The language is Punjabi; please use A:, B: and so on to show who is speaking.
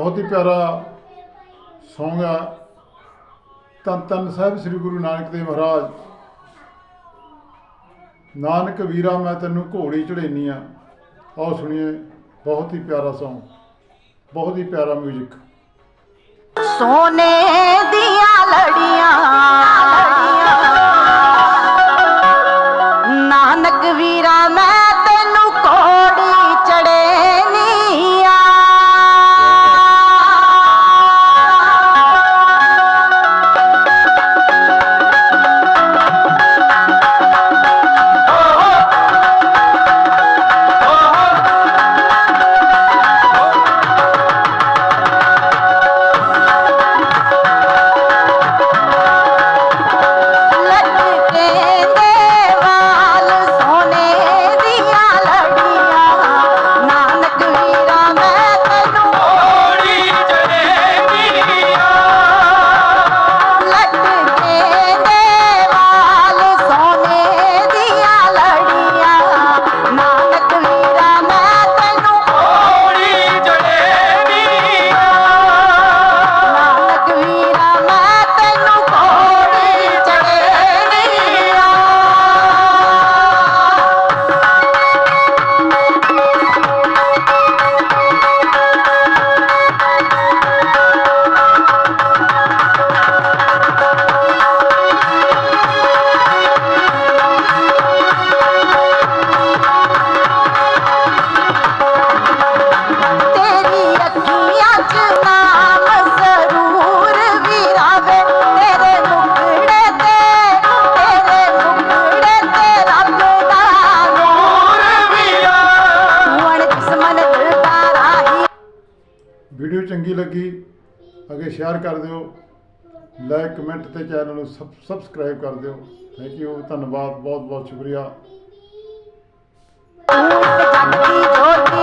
A: ਬਹੁਤ ਹੀ ਪਿਆਰਾ ਸੌਂਗ ਆ। ਤਨ ਤਨ ਸਾਹਿਬ ਸ੍ਰੀ ਗੁਰੂ ਨਾਨਕ ਦੇਵ ਮਹਾਰਾਜ। ਨਾਨਕ ਵੀਰਾ, ਮੈਂ ਤੈਨੂੰ ਘੋੜੀ ਚੜੇਨੀ ਆ। ਆਓ ਸੁਣੀਏ, ਬਹੁਤ ਹੀ ਪਿਆਰਾ ਸੌਂਗ ਬਹੁਤ ਹੀ ਪਿਆਰਾ 뮤직
B: ਸੋਨੇ
A: ਲੱਗੀ, ਅੱਗੇ ਸ਼ੇਅਰ ਕਰ ਦਿਓ ਲਾਈਕ ਕਮੈਂਟ ਤੇ ਚੈਨਲ ਨੂੰ ਸਬ- ਸਬਸਕ੍ਰਾਈਬ ਕਰ ਦਿਓ। ਥੈਂਕ ਯੂ ਧੰਨਵਾਦ ਬਹੁਤ ਬਹੁਤ ਸ਼ੁਕਰੀਆ
B: ਜੋਤੀ